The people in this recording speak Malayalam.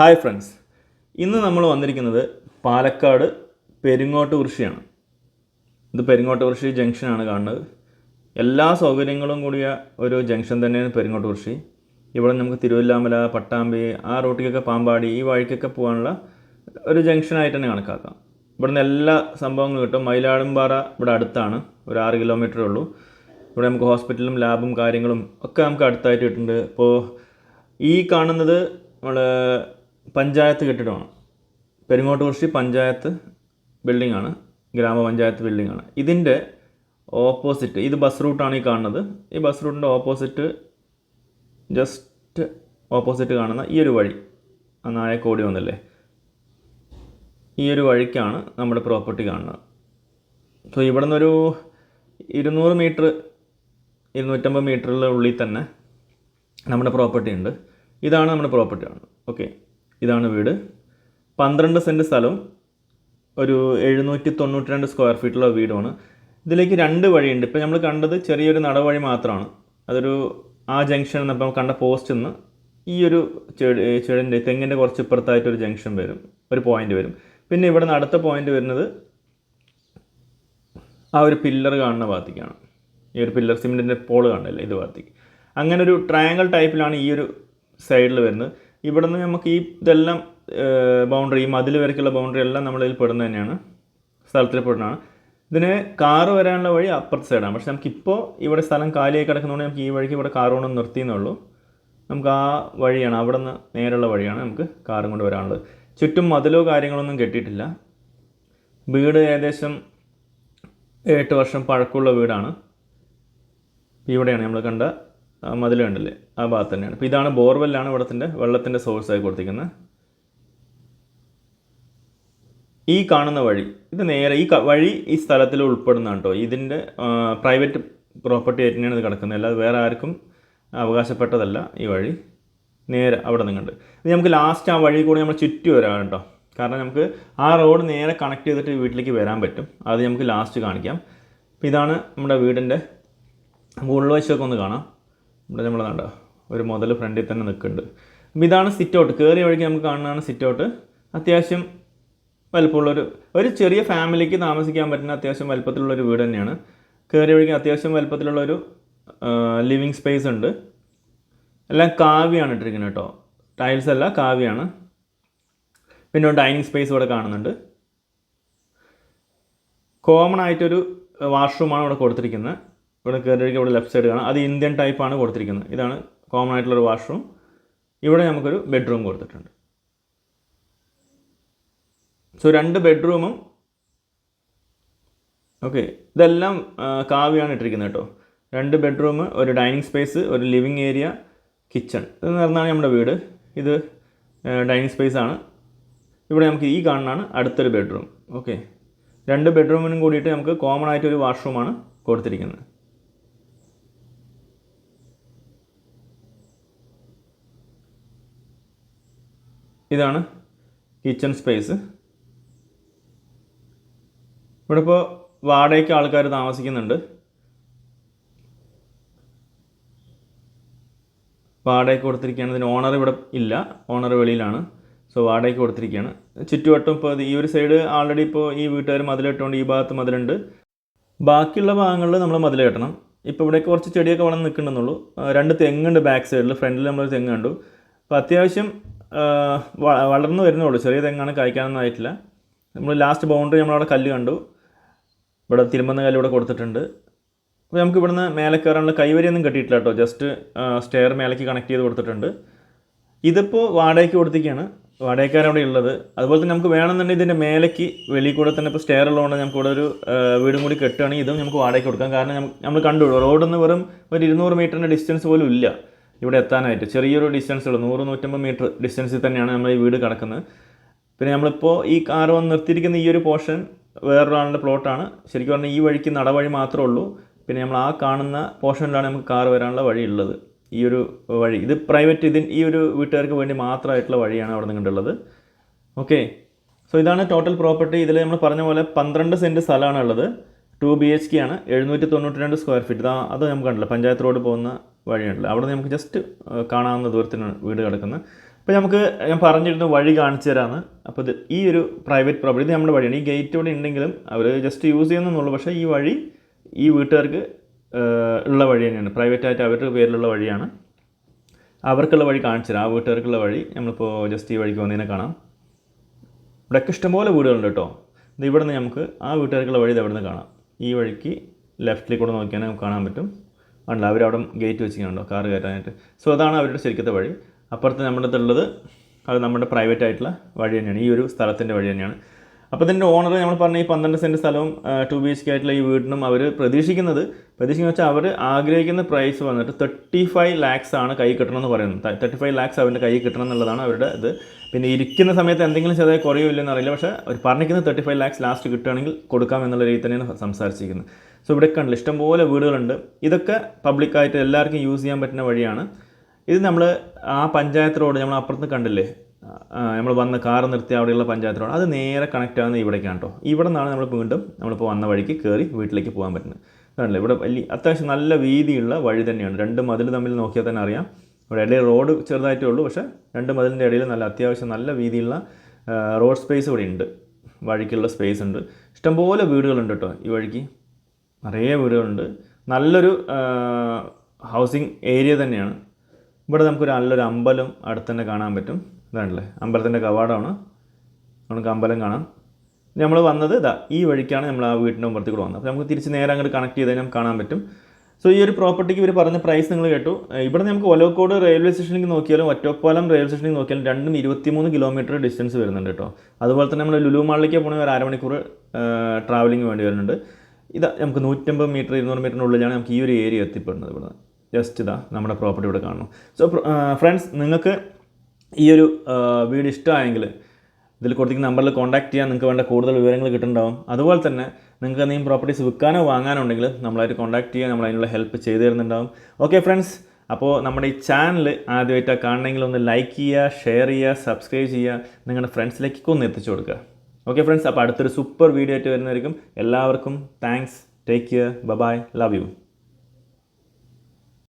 Hi friends. ഇന്ന് നമ്മൾ വന്നിരിക്കുന്നത് പാലക്കാട് പെരിങ്ങോട്ട് കൃഷിയാണ്. ഇത് പെരിങ്ങോട്ട് കൃഷി ജംഗ്ഷനാണ് കാണുന്നത്. എല്ലാ സൗകര്യങ്ങളും കൂടിയ ഒരു ജംഗ്ഷൻ തന്നെയാണ് പെരിങ്ങോട്ട് കൃഷി. ഇവിടെ നമുക്ക് തിരുവല്ലാമല പട്ടാമ്പി ആ റോട്ടിലൊക്കെ പാമ്പാടി ഈ വഴിക്കൊക്കെ പോകാനുള്ള ഒരു ജംഗ്ഷനായിട്ട് തന്നെ കണക്കാക്കാം. ഇവിടുന്ന് എല്ലാ സംഭവങ്ങളും കിട്ടും. മയിലാടുംപാറ ഇവിടെ അടുത്താണ്. ഒരു ആറ് കിലോമീറ്ററേ ഉള്ളൂ. ഇവിടെ നമുക്ക് ഹോസ്പിറ്റലും ലാബും കാര്യങ്ങളും ഒക്കെ നമുക്ക് അടുത്തായിട്ട് കിട്ടുന്നുണ്ട്. ഇപ്പോൾ ഈ കാണുന്നത് നമ്മുടെ പഞ്ചായത്ത് കെട്ടിടമാണ്. പെരിങ്ങോട്ട് പഞ്ചായത്ത് ബിൽഡിംഗ് ആണ് ഗ്രാമപഞ്ചായത്ത് ബിൽഡിംഗ് ആണ് ഇതിന്റെ ഓപ്പോസിറ്റ് ഇത് ബസ് റൂട്ടാണ് ഈ കാണുന്നത്. ഈ ബസ് റൂട്ടിന്റെ ഓപ്പോസിറ്റ് ജസ്റ്റ് ഓപ്പോസിറ്റ് കാണുന്ന ഈ ഒരു വഴി ആ നായക്കോടി വന്നല്ലേ? ഈ ഒരു വഴിക്കാണ് നമ്മുടെ പ്രോപ്പർട്ടി കാണുന്നത്. സോ ഇവിടെ നിന്നൊരു ഇരുന്നൂറ് മീറ്റർ ഇരുന്നൂറ്റമ്പത് മീറ്ററിന്റെ ഉള്ളിൽ തന്നെ നമ്മുടെ പ്രോപ്പർട്ടി ഉണ്ട്. ഇതാണ് നമ്മുടെ പ്രോപ്പർട്ടി ആണ് ഓക്കെ ഇതാണ് വീട്. പന്ത്രണ്ട് സെന്റ് സ്ഥലവും ഒരു എഴുന്നൂറ്റി തൊണ്ണൂറ്റി രണ്ട് സ്ക്വയർ ഫീറ്റുള്ള വീടുമാണ്. ഇതിലേക്ക് രണ്ട് വഴിയുണ്ട്. ഇപ്പോൾ നമ്മൾ കണ്ടത് ചെറിയൊരു നടവഴി മാത്രമാണ്. അതൊരു ആ ജംഗ്ഷൻ നമ്മൾ കണ്ട പോസ്റ്റിൽ നിന്ന് ഈ ഒരു ചെടി ചെടിന്റെ തെങ്ങിന്റെ കുറച്ച് ഇപ്പുറത്തായിട്ട് ഒരു ജംഗ്ഷൻ വരും ഒരു പോയിന്റ് വരും. പിന്നെ ഇവിടെ നിന്ന് അടുത്ത പോയിന്റ് വരുന്നത് ആ ഒരു പില്ലർ കാണുന്ന ഭാഗത്തേക്കാണ്. ഈ ഒരു പില്ലർ സിമെന്റിന്റെ പോൾ കാണുന്നില്ലേ ഇത് ഭാഗത്തേക്ക്. അങ്ങനെ ഒരു ട്രയാങ്കിൾ ടൈപ്പിലാണ് ഈ ഒരു സൈഡിൽ വരുന്നത്. ഇവിടെ നിന്ന് നമുക്ക് ഈ ഇതെല്ലാം ബൗണ്ടറി ഈ മതിൽ വരയ്ക്കുള്ള ബൗണ്ടറി എല്ലാം നമ്മളിതിൽ പെടുന്നത് തന്നെയാണ്. സ്ഥലത്തിൽ പെടുന്നതാണ്. ഇതിന് കാറ് വരാനുള്ള വഴി അപ്പുറത്തെ സൈഡാണ് പക്ഷെ നമുക്കിപ്പോൾ ഇവിടെ സ്ഥലം കാലിയായി കിടക്കുന്നതുകൊണ്ട് നമുക്ക് ഈ വഴിക്ക് ഇവിടെ കാറ് കൊണ്ട് നിർത്തിയെന്നുള്ളൂ നമുക്ക് ആ വഴിയാണ് അവിടെ നിന്ന് നേരെയുള്ള വഴിയാണ് നമുക്ക് കാറും കൊണ്ട് വരാനുള്ളത്. ചുറ്റും മതിലോ കാര്യങ്ങളൊന്നും കെട്ടിയിട്ടില്ല. വീട് ഏകദേശം എട്ട് വർഷം പഴക്കമുള്ള വീടാണ്. ഇവിടെയാണ് നമ്മൾ കണ്ട മതിൽ കണ്ടില്ലേ? ആ ഭാഗത്ത് തന്നെയാണ്. അപ്പോൾ ഇതാണ് ബോർവെല്ലാണ് ഇവിടത്തിന്റെ വെള്ളത്തിന്റെ സോഴ്സായി കൊടുത്തിരിക്കുന്നത്. ഈ കാണുന്ന വഴി ഇത് നേരെ ഈ വഴി ഈ സ്ഥലത്തിൽ ഉൾപ്പെടുന്നതാണ് കേട്ടോ ഇതിന്റെ പ്രൈവറ്റ് പ്രോപ്പർട്ടി ആയിട്ട് തന്നെയാണ് ഇത് കിടക്കുന്നത്. അല്ലാതെ വേറെ ആർക്കും അവകാശപ്പെട്ടതല്ല ഈ വഴി. നേരെ അവിടെ നിന്നുണ്ട്. ഇത് നമുക്ക് ലാസ്റ്റ് ആ വഴി കൂടി നമ്മൾ ചുറ്റി വരാം കേട്ടോ കാരണം നമുക്ക് ആ റോഡ് നേരെ കണക്ട് ചെയ്തിട്ട് വീട്ടിലേക്ക് വരാൻ പറ്റും. അത് നമുക്ക് ലാസ്റ്റ് കാണിക്കാം. ഇതാണ് നമ്മുടെ വീടിന്റെ ഉൾവശമൊക്കെ ഒന്ന് കാണാം. ഇവിടെ നമ്മൾ കണ്ട? ഒരു മുതൽ ഫ്രണ്ടിൽ തന്നെ നിൽക്കുന്നുണ്ട്. അപ്പോൾ ഇതാണ് സിറ്റ് ഔട്ട് കയറിയ വഴിക്ക് നമുക്ക് കാണുന്നതാണ് സിറ്റ് ഔട്ട് അത്യാവശ്യം വലുപ്പമുള്ളൊരു ഒരു ചെറിയ ഫാമിലിക്ക് താമസിക്കാൻ പറ്റുന്ന അത്യാവശ്യം വലുപ്പത്തിലുള്ളൊരു വീട് തന്നെയാണ്. കയറിയ വഴിക്ക് അത്യാവശ്യം വലുപ്പത്തിലുള്ളൊരു ലിവിങ് സ്പേസ് ഉണ്ട്. എല്ലാം കാവ്യാണ് ഇട്ടിരിക്കുന്നത് കേട്ടോ. ടൈൽസ് അല്ല കാവ്യാണ് പിന്നെ ഡൈനിങ് സ്പേസ് ഇവിടെ കാണുന്നുണ്ട്. കോമൺ ആയിട്ടൊരു വാഷ്റൂമാണ് ഇവിടെ കൊടുത്തിരിക്കുന്നത്. ഇവിടെ കയറി ഇവിടെ ലെഫ്റ്റ് സൈഡ് കാണാം. അത് ഇന്ത്യൻ ടൈപ്പാണ് കൊടുത്തിരിക്കുന്നത്. ഇതാണ് കോമൺ ആയിട്ടുള്ളൊരു വാഷ്റൂം ഇവിടെ നമുക്കൊരു ബെഡ്റൂം കൊടുത്തിട്ടുണ്ട്. സോ രണ്ട് ബെഡ്റൂമും ഓക്കെ ഇതെല്ലാം കാവ്യാണ് ഇട്ടിരിക്കുന്നത് കേട്ടോ. രണ്ട് ബെഡ്റൂം ഒരു ഡൈനിങ് സ്പേസ് ഒരു ലിവിങ് ഏരിയ കിച്ചൺ ഇത് നിറഞ്ഞാണ് നമ്മുടെ വീട്. ഇത് ഡൈനിങ് സ്പേസ് ആണ്. ഇവിടെ നമുക്ക് ഈ കാണുന്നതാണ് അടുത്തൊരു ബെഡ്റൂം ഓക്കെ രണ്ട് ബെഡ്റൂമിനും കൂടിയിട്ട് നമുക്ക് കോമൺ ആയിട്ട് ഒരു വാഷ്റൂമാണ് കൊടുത്തിരിക്കുന്നത്. ഇതാണ് കിച്ചൺ സ്പേസ് ഇവിടെ ഇപ്പോൾ വാടകയ്ക്ക് ആൾക്കാർ താമസിക്കുന്നുണ്ട്. വാടകയ്ക്ക് കൊടുത്തിരിക്കുകയാണ്. ഇതിന് ഓണർ ഇവിടെ ഇല്ല. ഓണർ വെളിയിലാണ്. സോ വാടകയ്ക്ക് കൊടുത്തിരിക്കുകയാണ്. ചുറ്റുവട്ടം ഇപ്പോൾ ഈ ഒരു സൈഡ് ആൾറെഡി ഇപ്പോൾ ഈ വീട്ടുകാർ മതിലിട്ടുകൊണ്ട് ഈ ഭാഗത്ത് മതിലുണ്ട്. ബാക്കിയുള്ള ഭാഗങ്ങളിൽ നമ്മൾ മതിൽ കെട്ടണം. ഇപ്പോൾ ഇവിടെ കുറച്ച് ചെടിയൊക്കെ വളർന്ന് നിൽക്കുന്നുള്ളൂ രണ്ട് തെങ്ങുണ്ട് ബാക്ക് സൈഡിൽ ഫ്രണ്ടിൽ നമ്മളൊരു തെങ്ങ് കണ്ടു. അപ്പോൾ അത്യാവശ്യം വളർന്നു വരുന്നുള്ളൂ. ചെറിയ തെങ്ങാണ് കായ്ക്കാനൊന്നും ആയിട്ടില്ല. നമ്മൾ ലാസ്റ്റ് ബൗണ്ടറി നമ്മളവിടെ കല്ല് കണ്ടു. ഇവിടെ തിരുമ്പുന്ന കല്ല് ഇവിടെ കൊടുത്തിട്ടുണ്ട്. അപ്പോൾ നമുക്ക് ഇവിടുന്ന് മേലെ കയറാനുള്ള കൈവരിയൊന്നും കെട്ടിയിട്ടില്ല കേട്ടോ. ജസ്റ്റ് സ്റ്റെയർ മേലേക്ക് കണക്ട് ചെയ്ത് കൊടുത്തിട്ടുണ്ട്. ഇതിപ്പോൾ വാടകയ്ക്ക് കൊടുത്തിരിക്കുകയാണ്. വാടകയ്ക്കാർ അവിടെ ഉള്ളത്. അതുപോലെ തന്നെ നമുക്ക് വേണമെന്നുണ്ടെങ്കിൽ ഇതിന്റെ മേലേക്ക് വെളിയിൽ കൂടെ തന്നെ ഇപ്പോൾ സ്റ്റെയർ ഉള്ളതുകൊണ്ട് നമുക്ക് ഇവിടെ ഒരു വീടും കൂടി കെട്ടുകയാണെങ്കിൽ ഇതും നമുക്ക് വാടകയ്ക്ക് കൊടുക്കാം. കാരണം നമ്മൾ കണ്ടു റോഡിൽ നിന്ന് വെറും ഒരു ഇരുന്നൂറ് മീറ്ററിന്റെ ഡിസ്റ്റൻസ് പോലും ഇല്ല. ഇവിടെ എത്താനായിട്ട് ചെറിയൊരു ഡിസ്റ്റൻസ് ഉള്ളൂ. നൂറ് നൂറ്റമ്പത് മീറ്റർ ഡിസ്റ്റൻസിൽ തന്നെയാണ് നമ്മൾ ഈ വീട് കിടക്കുന്നത്. പിന്നെ നമ്മളിപ്പോൾ ഈ കാർ വന്ന് നിർത്തിയിരിക്കുന്ന ഈ ഒരു പോർഷൻ വേറൊരാളുടെ പ്ലോട്ടാണ് ശരിക്കും പറഞ്ഞാൽ ഈ വഴിക്ക് നടവഴി മാത്രമേ ഉള്ളൂ. പിന്നെ നമ്മൾ ആ കാണുന്ന പോർഷനിലാണ് നമുക്ക് കാർ വരാനുള്ള വഴി ഉള്ളത് ഈ ഒരു വഴി. ഇത് പ്രൈവറ്റ് ഇതിൻ ഈ ഒരു വീട്ടുകാർക്ക് വേണ്ടി മാത്രമായിട്ടുള്ള വഴിയാണ് അവിടെ നിന്നുള്ളത് ഓക്കെ സോ ഇതാണ് ടോട്ടൽ പ്രോപ്പർട്ടി ഇതിൽ നമ്മൾ പറഞ്ഞ പോലെ പന്ത്രണ്ട് സെന്റ് സ്ഥലമാണ് ഉള്ളത് ടു ബി എച്ച് കെ ആണ് എഴുന്നൂറ്റി തൊണ്ണൂറ്റി രണ്ട് സ്ക്വയർ ഫീറ്റ് അത് നമുക്ക് കണ്ടില്ല പഞ്ചായത്ത് റോഡ് പോകുന്ന വഴിയുണ്ടല്ലോ? അവിടെ നമുക്ക് ജസ്റ്റ് കാണാവുന്ന ദൂരത്തിനാണ് വീട് കിടക്കുന്നത്. അപ്പോൾ നമുക്ക് ഞാൻ പറഞ്ഞിരുന്നു വഴി കാണിച്ചു തരാമെന്ന് അപ്പോൾ ഇത് ഈ ഒരു പ്രൈവറ്റ് പ്രോപ്പർട്ടി ഇത് നമ്മുടെ വഴിയാണ്. ഈ ഗേറ്റ് ഇവിടെ ഉണ്ടെങ്കിലും അവർ ജസ്റ്റ് യൂസ് ചെയ്യുന്നുള്ളൂ പക്ഷേ ഈ വഴി ഈ വീട്ടുകാർക്ക് ഉള്ള വഴി തന്നെയാണ്. പ്രൈവറ്റായിട്ട് അവരുടെ പേരിലുള്ള വഴിയാണ്. അവർക്കുള്ള വഴി കാണിച്ചു തരാം. ആ വീട്ടുകാർക്കുള്ള വഴി നമ്മളിപ്പോൾ ജസ്റ്റ് ഈ വഴിക്ക് വന്നതിനെ കാണാം. ഇവിടെയൊക്കെ ഇഷ്ടംപോലെ വീടുകളുണ്ട് കേട്ടോ. ഇത് ഇവിടെ നിന്ന് നമുക്ക് ആ വീട്ടുകാർക്കുള്ള വഴി ഇത് അവിടെ നിന്ന് കാണാം. ഈ വഴിക്ക് ലെഫ്റ്റിൽ കൂടെ നോക്കിയാൽ നമുക്ക് കാണാൻ പറ്റും. ആണല്ലോ അവരവിടെ ഗേറ്റ് വെച്ചിട്ടുണ്ടോ കാറ് കയറ്റാനായിട്ട്. സോ അതാണ് അവരുടെ ശരിക്കത്തെ വഴി. അപ്പുറത്ത് നമ്മുടെ അടുത്തുള്ളത് അത് നമ്മുടെ പ്രൈവറ്റ് ആയിട്ടുള്ള വഴി തന്നെയാണ്. ഈ ഒരു സ്ഥലത്തിന്റെ വഴി തന്നെയാണ്. അപ്പോൾ ഇതിന്റെ ഓണർ നമ്മൾ പറഞ്ഞ ഈ പന്ത്രണ്ട് സെന്റ് സ്ഥലവും ടു ബി എച്ച് കെ ആയിട്ടുള്ള ഈ വീടിനും അവർ പ്രതീക്ഷിക്കുന്നത്. പ്രതീക്ഷിക്കുന്നത് വെച്ചാൽ അവർ ആഗ്രഹിക്കുന്ന പ്രൈസ് വന്നിട്ട് തേർട്ടി ഫൈവ് ലാക്സ് ആണ് കൈ കിട്ടണമെന്ന് പറയുന്നത്. തേർട്ടി ഫൈവ് ലാക്സ് അവന്റെ കൈ കിട്ടണം എന്നുള്ളതാണ് അവരുടെ ഇത്. പിന്നെ ഇരിക്കുന്ന സമയത്ത് എന്തെങ്കിലും ചെറിയ കുറയുമില്ല ഇല്ലെന്ന് അറിയില്ല. പക്ഷേ അവർ പറഞ്ഞിരിക്കുന്നത് തേർട്ടി ഫൈവ് ലാക്സ് ലാസ്റ്റ് കിട്ടുകയാണെങ്കിൽ കൊടുക്കാം എന്നുള്ള രീതി തന്നെയാണ് സംസാരിച്ചിരിക്കുന്നത്. സോ ഇവിടെ കണ്ടില്ല ഇഷ്ടംപോലെ വീടുകളുണ്ട്. ഇതൊക്കെ പബ്ലിക്കായിട്ട് എല്ലാവർക്കും യൂസ് ചെയ്യാൻ പറ്റുന്ന വഴിയാണ്. ഇത് നമ്മൾ ആ പഞ്ചായത്ത് റോഡ് നമ്മൾ അപ്പുറത്ത് കണ്ടില്ലേ നമ്മൾ വന്ന് കാർ നിർത്തി അവിടെയുള്ള പഞ്ചായത്ത് അത് നേരെ കണക്റ്റ് ആകുന്നത് ഇവിടേക്കാണ് കേട്ടോ ഇവിടെ നിന്നാണ് നമ്മൾ വീണ്ടും നമ്മളിപ്പോൾ വന്ന വഴിക്ക് കയറി വീട്ടിലേക്ക് പോകാൻ പറ്റുന്നത്. അതാണല്ലോ ഇവിടെ വലിയ അത്യാവശ്യം നല്ല വീതിയുള്ള വഴി തന്നെയാണ്. രണ്ട് മതിൽ തമ്മിൽ നോക്കിയാൽ തന്നെ അറിയാം. ഇവിടെ ഇടയിൽ റോഡ് ചെറുതായിട്ടേ ഉള്ളൂ. പക്ഷേ രണ്ട് മതിലിന്റെ ഇടയിൽ നല്ല അത്യാവശ്യം നല്ല വീതിയുള്ള റോഡ് സ്പേസ് ഇവിടെ ഉണ്ട്. വഴിക്കുള്ള സ്പേസ് ഉണ്ട്. ഇഷ്ടംപോലെ വീടുകളുണ്ട് കേട്ടോ ഈ വഴിക്ക്. നിറയെ വീടുകളുണ്ട്. നല്ലൊരു ഹൗസിംഗ് ഏരിയ തന്നെയാണ്. ഇവിടെ നമുക്കൊരു നല്ലൊരു അമ്പലം അടുത്ത് തന്നെ കാണാൻ പറ്റും. ഇതാണല്ലേ? അമ്പലത്തിന്റെ കവാടമാണ്. നമുക്ക് അമ്പലം കാണാം. നമ്മൾ വന്നത് ഇതാ ഈ വഴിക്കാണ് നമ്മൾ ആ വീടിന്റെ കൂടെ വന്നത്. അപ്പോൾ നമുക്ക് തിരിച്ച് നേരെ അങ്ങോട്ട് കണക്ട് ചെയ്ത് നമുക്ക് കാണാൻ പറ്റും. സോ ഈ ഒരു പ്രോപ്പർട്ടിക്ക് ഇവർ പറഞ്ഞ പ്രൈസ് നിങ്ങൾ കേട്ടു. ഇവിടെ നമുക്ക് ഒലവക്കോട് റെയിൽവേ സ്റ്റേഷനിലേക്ക് നോക്കിയാലും ഒറ്റപ്പാലം റെയിൽവേ സ്റ്റേഷനിലേക്ക് നോക്കിയാലും രണ്ടും ഇരുപത്തിമൂന്ന് കിലോമീറ്റർ ഡിസ്റ്റൻസ് വരുന്നുണ്ട് കേട്ടോ. അതുപോലെ തന്നെ നമ്മൾ ലുലു മാളിലേക്ക് പോകണമെങ്കിൽ ഒരു അരമണിക്കൂർ ട്രാവലിംഗ് വേണ്ടി വരുന്നുണ്ട്. ഇതാ നമുക്ക് നൂറ്റമ്പത് മീറ്റർ ഇരുന്നൂറ് മീറ്ററിനുള്ളിലാണ് നമുക്ക് ഈ ഒരു ഏരിയ എത്തിപ്പെടുന്നത് ഇവിടെ ജസ്റ്റ് ഇതാ നമ്മുടെ പ്രോപ്പർട്ടി ഇവിടെ കാണുന്നു. സോ ഫ്രണ്ട്സ് നിങ്ങൾക്ക് ഈ ഒരു വീഡിയോ ഇഷ്ടമായെങ്കിൽ ഇതിൽ കൊടുത്തിരിക്കുന്ന നമ്പറിൽ കോൺടാക്ട് ചെയ്യാൻ നിങ്ങൾക്ക് വേണ്ട കൂടുതൽ വിവരങ്ങൾ കിട്ടുന്നുണ്ടാവും. അതുപോലെ തന്നെ നിങ്ങൾക്ക് എന്തെങ്കിലും പ്രോപ്പർട്ടീസ് വിൽക്കാനോ വാങ്ങാനോ ഉണ്ടെങ്കിൽ നമ്മളായിട്ട് കോൺടാക്ട് ചെയ്യാൻ നമ്മൾ അതിനുള്ള ഹെൽപ്പ് ചെയ്തു തരുന്നുണ്ടാവും. ഓക്കെ ഫ്രണ്ട്സ് അപ്പോൾ നമ്മുടെ ഈ ചാനൽ ആദ്യമായിട്ടാണ് കാണണമെങ്കിൽ ഒന്ന് ലൈക്ക് ചെയ്യുക ഷെയർ ചെയ്യുക സബ്സ്ക്രൈബ് ചെയ്യുക നിങ്ങളുടെ ഫ്രണ്ട്സിലേക്കൊക്കെ ഒന്ന് എത്തിച്ചു കൊടുക്കുക. ഓക്കെ ഫ്രണ്ട്സ് അപ്പോൾ അടുത്തൊരു സൂപ്പർ വീഡിയോ ആയിട്ട് വരുന്നതായിരിക്കും. എല്ലാവർക്കും thanks take care bye love you